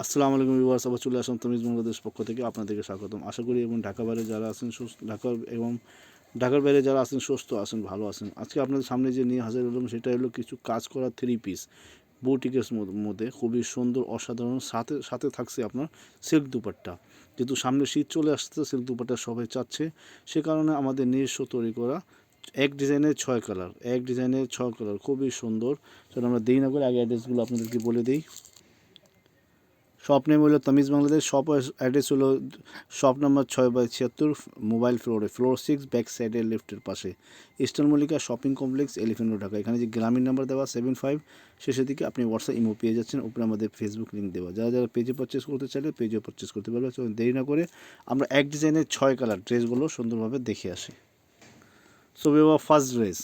আসসালামু আলাইকুম বিবাস আবার চলে আসলাম তমিজ বাংলাদেশ পক্ষ থেকে আপনাদেরকে স্বাগতম। আশা করি এবং ঢাকা বাইরে যারা আছেন সুস্থ, ঢাকা এবং ঢাকার বাইরে যারা আছেন সুস্থ আছেন, ভালো আছেন। আজকে আপনাদের সামনে যে নিয়ে হাজির হলাম সেটা হলো কিছু কাজ করা থ্রি পিস বুটিকের মধ্যে খুবই সুন্দর, অসাধারণ, সাথে সাথে থাকছে আপনার সিল্ক দুপাট্টা। যেহেতু সামনে শীত চলে আসছে সিল্ক দুপাট্টা সবাই চাচ্ছে। সে কারণে আমাদের নিজস্ব তৈরি করা এক ডিজাইনের ছয় কালার এক ডিজাইনের ছয় কালার খুবই সুন্দর। সেটা আমরা দেই না করে আগে অ্যাড্রেসগুলো আপনাদেরকে বলে দিই। শপ নেম হলো তামিজ বাংলাদেশ শপ অ্যাড্রেস হলো শপ নাম্বার ছয় বাই ছিয়াত্তর মোবাইল ফ্লোরে ফ্লোর সিক্স ব্যাক সাইডে লিফটের পাশে। Eastern Mallika shopping complex elephant Dhaka. এখানে যে গ্রামীণ নাম্বার দেওয়া সেভেন ফাইভ শেষের দিকে আপনি হোয়াটসঅ্যাপ ইমো পেয়ে যাচ্ছেন। উপরে আমাদের ফেসবুক লিঙ্ক দেওয়া। যারা যারা পেজে পারচেস করতে চাইলে পেজেও পারচেস করতে পারবে। তো দেরি না করে আমরা এক ডিজাইনের ছয় কালার ড্রেসগুলো সুন্দরভাবে দেখে আসি। সো বিবা ফার্স্ট ড্রেস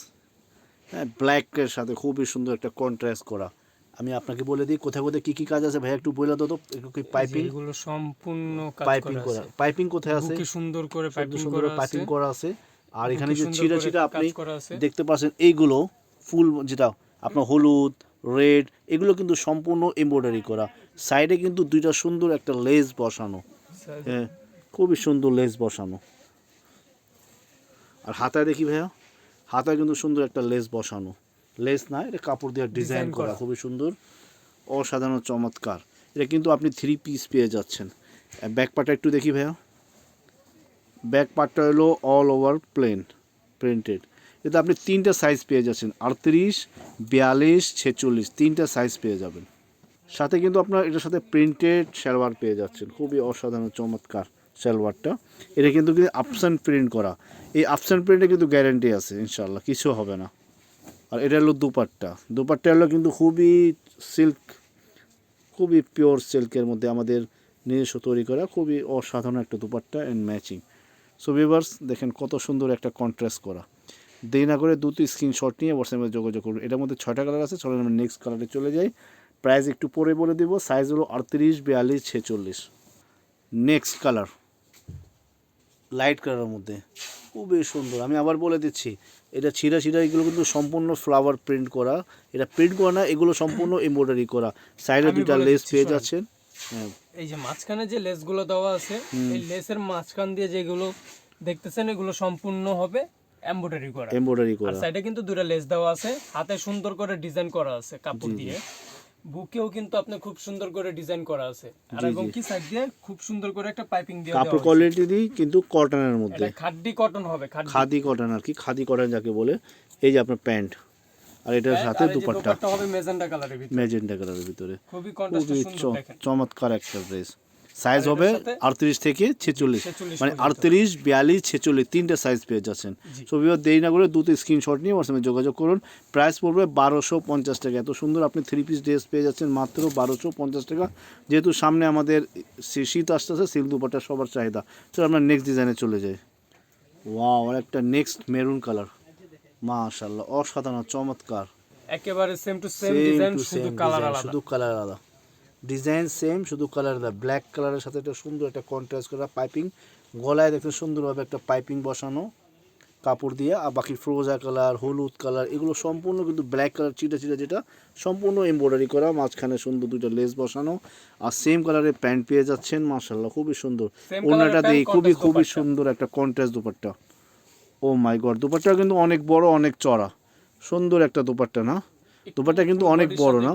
হ্যাঁ ব্ল্যাকের সাথে খুবই সুন্দর একটা কন্ট্রাস্ট করা। আমি আপনাকে বলে দিই কোথায় কোথায় কী কী কাজ আছে ভাই একটু বলে দাও তো একটু কি পাইপিং এগুলো সম্পূর্ণ পাইপিং করা পাইপিং কোথায় আছে? বুকে সুন্দর করে পাইপিং সুন্দর করা আছে। পাইপিং করা আছে। আর এখানে যে ছিটা ছিটা আপনি দেখতে পাচ্ছেন এইগুলো ফুল যেটা আপনার হলুদ রেড এগুলো কিন্তু সম্পূর্ণ এমব্রয়ডারি করা। সাইডে কিন্তু দুইটা সুন্দর একটা লেস বসানো। হ্যাঁ খুবই সুন্দর লেস বসানো। আর হাতায় দেখি ভাইয়া হাতায় কিন্তু সুন্দর একটা লেস বসানো। লেস না এটা কাপড় দিয়ে ডিজাইন করা। খুবই সুন্দর অসাধারণ চমৎকার। এটা কিন্তু আপনি থ্রি পিস পেয়ে যাচ্ছেন। ব্যাক পার্টটা একটু দেখি ভাইয়া। ব্যাক পার্টটা হলো অল ওভার প্লেন প্রিন্টেড এতে আপনি তিনটা সাইজ পেয়ে যাচ্ছেন আটত্রিশ বিয়াল্লিশ ছেচল্লিশ তিনটা সাইজ পেয়ে যাবেন। সাথে কিন্তু আপনার এটার সাথে প্রিন্টেড সালোয়ার পেয়ে যাচ্ছেন খুবই অসাধারণ চমৎকার সালোয়ারটা। এটা কিন্তু কিন্তু আপসান প্রিন্ট করা। এই আপসান প্রিন্টে কিন্তু গ্যারেন্টি আছে ইনশাল্লাহ কিছু হবে না। আর এটা হলো দুপাট্টা। দুপাট্টা হলো কিন্তু খুবই সিল্ক খুবই পিওর সিল্কের মধ্যে আমাদের নিজস্ব তৈরি করা খুবই অসাধারণ একটা dupatta and matching so viewers দেখেন কত সুন্দর একটা কন্ট্রাস্ট করা। দেরি না করে দুটি স্ক্রিনশট নিয়ে হোয়াটসঅ্যাপে যোগাযোগ করুন। এটার মধ্যে ছয়টা কালার আছে, চলেন আমরা নেক্সট কালারে চলে যাই। প্রাইস একটু পরে বলে দেবো সাইজ হলো আটত্রিশ, বিয়াল্লিশ, ছেচল্লিশ। নেক্সট কালার লাইট কালারের মধ্যে। খুবই সুন্দর। আমি আবার বলে দিচ্ছি এটা ছিঁড়া ছিঁড়া এগুলো কিন্তু সম্পূর্ণ ফ্লাওয়ার প্রিন্ট করা। এটা প্রিন্ট করা না এগুলো সম্পূর্ণ এমব্রয়ডারি করা। সাইডে দুইটা লেস পেয়ে যাচ্ছেন এই যে মাঝখানে যে লেসগুলো দেওয়া আছে এই লেসের মাঝখান দিয়ে যেগুলো দেখতেছেন এগুলো সম্পূর্ণ হবে এমব্রয়ডারি করা। এমব্রয়ডারি করা। আর সাইডে কিন্তু দুটো লেস দেওয়া আছে। হাতে সুন্দর করে ডিজাইন করা আছে কাপড় দিয়ে। বুকেও কিন্তু আপনি খুব সুন্দর করে ডিজাইন করা আছে। আর এবং কি সাইড দিয়ে খুব সুন্দর করে একটা পাইপিং দিয়ে কাপড়। কোয়ালিটি দিই কিন্তু কটনের মধ্যে। এটা খাড্ডি কটন হবে খাদি কটন আর কি খাদি কটন যাকে বলে। এই যে আপনার প্যান্ট। আর এটার সাথে দুপাট্টা। দুপাট্টা হবে মেজেন্ডা কালারের ভিতরে। মেজেন্টা কালারের ভিতরে। খুবই কন্ট্রাস্ট সুন্দর দেখেন। চমৎকার একটা ড্রেস সাইজ হবে আটত্রিশ থেকে ছেচল্লিশ। মানে আটত্রিশ বিয়াল্লিশ ছেচল্লিশ তিনটে সাইজ পেয়ে যাচ্ছেন। জি। ছবি দেরি না করে দুটো স্ক্রিনশট নিয়ে হোয়াটসঅ্যাপে যোগাযোগ করুন। প্রাইস পড়বে বারোশো পঞ্চাশ টাকা। এত সুন্দর আপনি থ্রি পিস ড্রেস পেয়ে যাচ্ছেন মাত্র বারোশো পঞ্চাশ টাকা। যেহেতু সামনে আমাদের শীত আসতেছে সিল দুপাটা সবার চাহিদা। তো আমরা নেক্সট ডিজাইনে চলে যাই। ওয়াও আর একটা নেক্সট মেরুন কালার মাশাল্লাহ অসাধারণ চমৎকার। একেবারে সেম টু সেম ডিজাইন শুধু কালার আলাদা। শুধু কালার আলাদা। ডিজাইন সেম শুধু কালার আলাদা ব্ল্যাক কালারের সাথে একটা সুন্দর একটা কন্ট্রাস্ট করা পাইপিং গলায় দেখতে সুন্দরভাবে একটা পাইপিং বসানো কাপড় দিয়ে আর বাকি ফ্রোজা কালার হলুদ কালার এগুলো সম্পূর্ণ কিন্তু ব্ল্যাক কালার চিটা চিটা যেটা সম্পূর্ণ এমব্রয়ডারি করা মাঝখানে সুন্দর দুটো লেস বসানো আর সেম কালারের প্যান্ট পেয়ে যাচ্ছেন মাশাল্লাহ খুবই সুন্দর। ওনাটা দিয়ে খুবই খুবই সুন্দর একটা contrast dupatta. Oh my god dupatta কিন্তু অনেক বড় অনেক চড়া। সুন্দর একটা দুপাট্টা না? দুপাট্টা কিন্তু অনেক বড় না?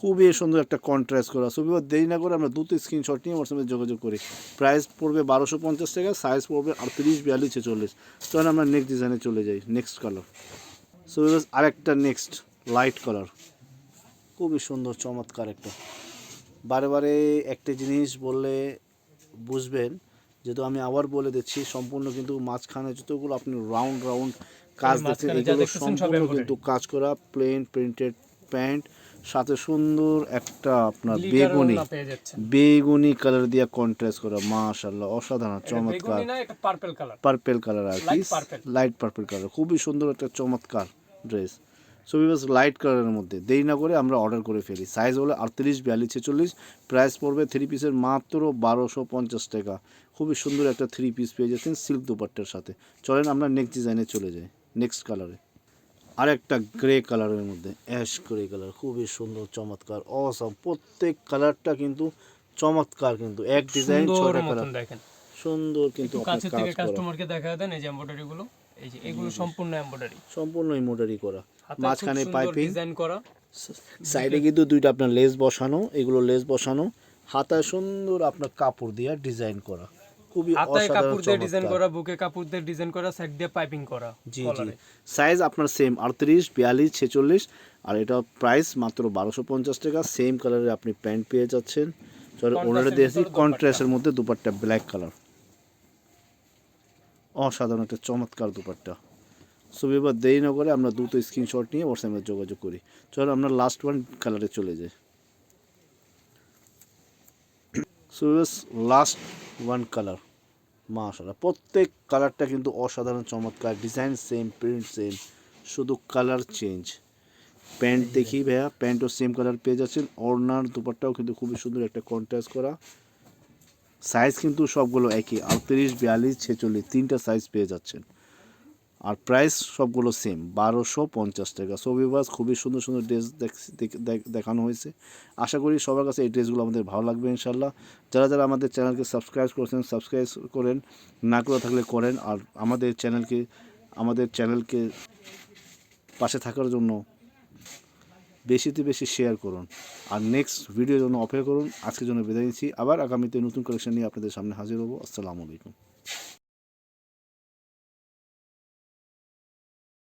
খুবই সুন্দর একটা কন্ট্রাস্ট করা ছবি দেরি না করে আমরা দুটো স্ক্রিনশট নিয়ে ওর সঙ্গে যোগাযোগ করি। প্রাইস পড়বে বারোশো পঞ্চাশ টাকা সাইজ পড়বে আটত্রিশ বিয়াল্লিশ ছেচল্লিশ। চলেন আমরা নেক্সট ডিজাইনে চলে যাই। নেক্সট কালার সো আরেকটা নেক্সট লাইট কালার খুবই সুন্দর চমৎকার একটা। বারে বারে একটা জিনিস বললে বুঝবেন যেহেতু আমি আবার বলে দিচ্ছি সম্পূর্ণ কিন্তু মাঝখানে যতগুলো আপনি রাউন্ড রাউন্ড কাজ দেখছেন এগুলো সম্পূর্ণ কিন্তু কাজ করা প্লেন প্রিন্টেড প্যান্ট সাথে সুন্দর একটা আপনার বেগুনি বেগুনি কালার দিয়ে কন্ট্রাস্ট করা মাশাআল্লাহ অসাধারণ চমৎকার। পার্পল কালার আর কি। লাইট পার্পেল কালার খুবই সুন্দর একটা চমৎকার ড্রেস সো বাস লাইট কালারের মধ্যে। দেরি না করে আমরা অর্ডার করে ফেলি। সাইজ হলো আটত্রিশ বিয়াল্লিশ ছেচল্লিশ। প্রাইস পড়বে থ্রি পিসের মাত্র বারোশো পঞ্চাশ টাকা। খুবই সুন্দর একটা থ্রি পিস পেয়ে যাচ্ছেন সিল্ক দুপাট্টার সাথে। চলেন আমরা নেক্সট ডিজাইনে চলে যাই। নেক্সট কালারে আর একটা গ্রে কালারের মধ্যে অ্যাশ গ্রে কালার খুবই সুন্দর চমৎকার অসম প্রত্যেক কালারটা কিন্তু চমৎকার কিন্তু এক ডিজাইন ছয়টা কালার দেখেন। সুন্দর কিন্তু কাছে থেকে কাস্টমারকে দেখা দেন এই যে এমব্রয়ডারি গুলো। এই যে এগুলো সম্পূর্ণ এমব্রয়ডারি সম্পূর্ণ এমব্রয়ডারি করা। মাঝখানে পাইপিং ডিজাইন করা। সাইডে কিন্তু দুইটা আপনার লেস বসানো এগুলো লেস বসানো। হাতায় সুন্দর আপনার কাপড় দিয়ে ডিজাইন করা। খুবই হাতায় কাপড় দিয়ে ডিজাইন করা বুকে কাপড় দিয়ে ডিজাইন করা সাইড দিয়ে পাইপিং করা জি জি। সাইজ আপনার সেম আটত্রিশ বিয়াল্লিশ ছেচল্লিশ। আর এটা প্রাইস মাত্র বারোশো পঞ্চাশ টাকা। সেম কালারে আপনি প্যান্ট পেয়ে যাচ্ছেন। চলো Contrast ওনারা দিয়েছি কন্ট্রাস্টের মধ্যে দুপাট্টা ব্ল্যাক কালার অসাধারণ একটা চমৎকার দুপাট্টা। এবার দেরি না করে আমরা দ্রুত স্ক্রিনশট নিয়ে হোয়াটসঅ্যাপে যোগাযোগ করি। চলো আমরা লাস্ট ওয়ান কালারে চলে যাই। লাস্ট ওয়ান কালার মাশাল্লাহ প্রত্যেক কালারটা কিন্তু অসাধারণ, চমৎকার। ডিজাইন সেম প্রিন্ট সেম শুধু কালার চেঞ্জ প্যান্ট দেখি ভাইয়া প্যান্টও সেম কালার পেয়ে যাচ্ছেন। অর্নার দুপারটাও কিন্তু খুবই সুন্দর একটা কন্ট্রাস্ট করা। সাইজ কিন্তু সবগুলো একই। আটত্রিশ, বিয়াল্লিশ, ছেচল্লিশ, তিনটা সাইজ পেয়ে যাচ্ছেন। আর প্রাইস সবগুলো সেম বারোশো পঞ্চাশ টাকা। সবিবাস খুবই সুন্দর সুন্দর ড্রেস দেখানো হয়েছে। আশা করি সবার কাছে এই ড্রেসগুলো আমাদের ভালো লাগবে ইনশাল্লাহ যারা যারা আমাদের চ্যানেলকে সাবস্ক্রাইব করেছেন সাবস্ক্রাইব করেন, না করে থাকলে করেন। আর আমাদের চ্যানেলকে আমাদের চ্যানেলকে পাশে থাকার জন্য বেশিতে বেশি শেয়ার করুন। আর নেক্সট ভিডিওর জন্য অপেক্ষা করুন। আজকের জন্য বিদায় নিচ্ছি। আবার আগামীতে নতুন কালেকশন নিয়ে আপনাদের সামনে হাজির হব। আসসালামু আলাইকুম।